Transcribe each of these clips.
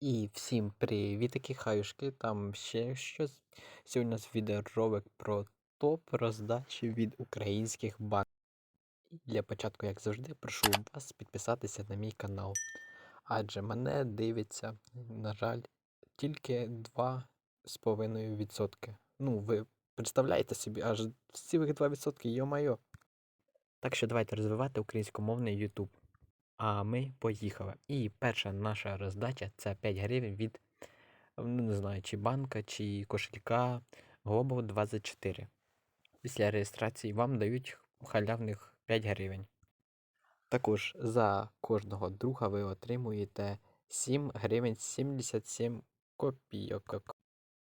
І всім привітики, хаюшки, там ще щось. Сьогодні у нас відеоролик про топ роздачі від українських банків. Для початку, як завжди, прошу вас підписатися на мій канал. Адже мене дивиться, на жаль, тільки 2,5%. Ну, ви представляєте собі, аж цілих 2%, йо-майо. Так що давайте розвивати українськомовний YouTube. А ми поїхали. І перша наша роздача це 5 гривень від, ну не знаю, чи банка, чи кошелька Global 24. Після реєстрації вам дають халявних 5 гривень. Також за кожного друга ви отримуєте 7 гривень 77 копійок.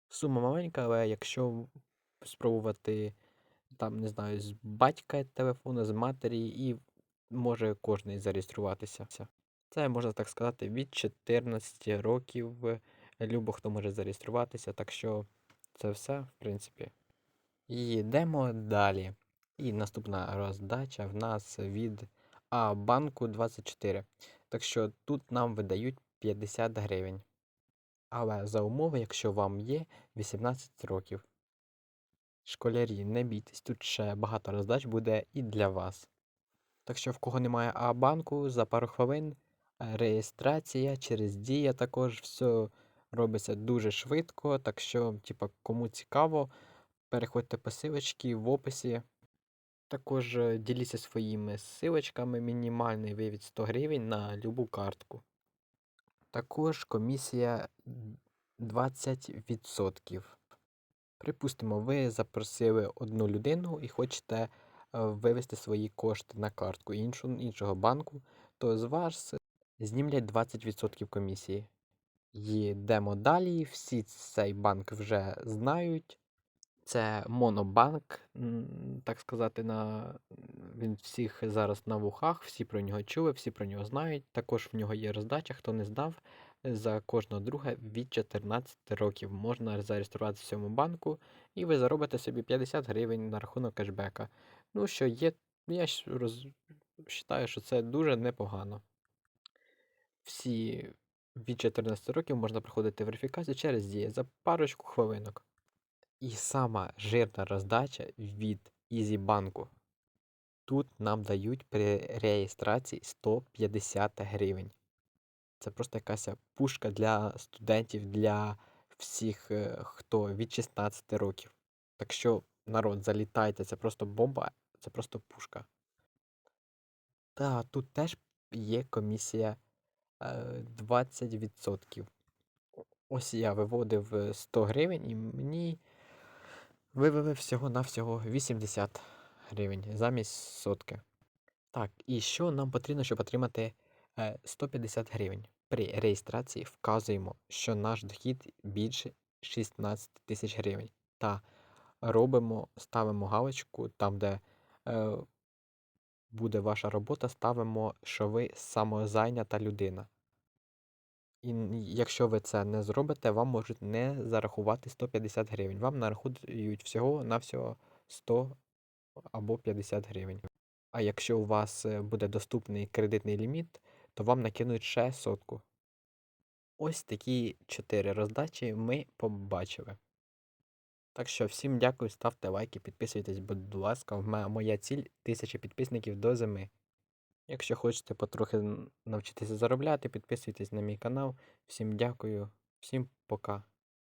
Сума маленька, але якщо спробувати там, не знаю, з батька телефону, з матері, і може кожний зареєструватися. Це можна так сказати від 14 років. Любо хто може зареєструватися, так що це все, в принципі. І йдемо далі. І наступна роздача в нас від А банку 24. Так що тут нам видають 50 гривень. Але за умови, якщо вам є 18 років. Школярі, не бійтесь, тут ще багато роздач буде і для вас. Так що, в кого немає А-банку, за пару хвилин е, реєстрація через Дія також все робиться дуже швидко. Так що, типа, кому цікаво, переходьте по силочці в описі. Також е, діліться своїми силочками, мінімальний вивід 100 гривень на любу картку. Також комісія 20%. Припустимо, ви запросили одну людину і хочете вивести свої кошти на картку іншу, іншого банку, то з вас знімлять 20% комісії. Йдемо далі. Всі цей банк вже знають. Це Монобанк, так сказати, на... він всіх зараз на вухах, всі про нього чули, всі про нього знають. Також в нього є роздача, хто не знав, за кожного друга від 14 років можна зареєструватися в цьому банку, і ви заробите собі 50 гривень на рахунок кешбека. Ну, що є, я роз... вважаю, що це дуже непогано. Всі від 14 років можна проходити верифікацію через дію за парочку хвилинок. І сама жирна роздача від Ізібанку. Тут нам дають при реєстрації 150 гривень. Це просто якась пушка для студентів, для всіх, е, хто від 16 років. Так що, народ, залітайте, це просто бомба, це просто пушка. Та тут теж є комісія е, 20%. Ось я виводив е, 100 гривень і мені вивели всього-навсього 80 гривень замість сотки. Так, і що нам потрібно, щоб отримати е, 150 гривень? При реєстрації вказуємо, що наш дохід більше 16 тисяч гривень. Та робимо, ставимо галочку там, де е, буде ваша робота, ставимо, що ви самозайнята людина. І якщо ви це не зробите, вам можуть не зарахувати 150 гривень. Вам нарахують всього-навсього 100 або 50 гривень. А якщо у вас е, буде доступний кредитний ліміт, то вам накинуть ще сотку. Ось такі 4 роздачі ми побачили. Так що всім дякую, ставте лайки, підписуйтесь, будь ласка, моя ціль 1000 підписників до зими. Якщо хочете потрохи навчитися заробляти, підписуйтесь на мій канал. Всім дякую, всім пока.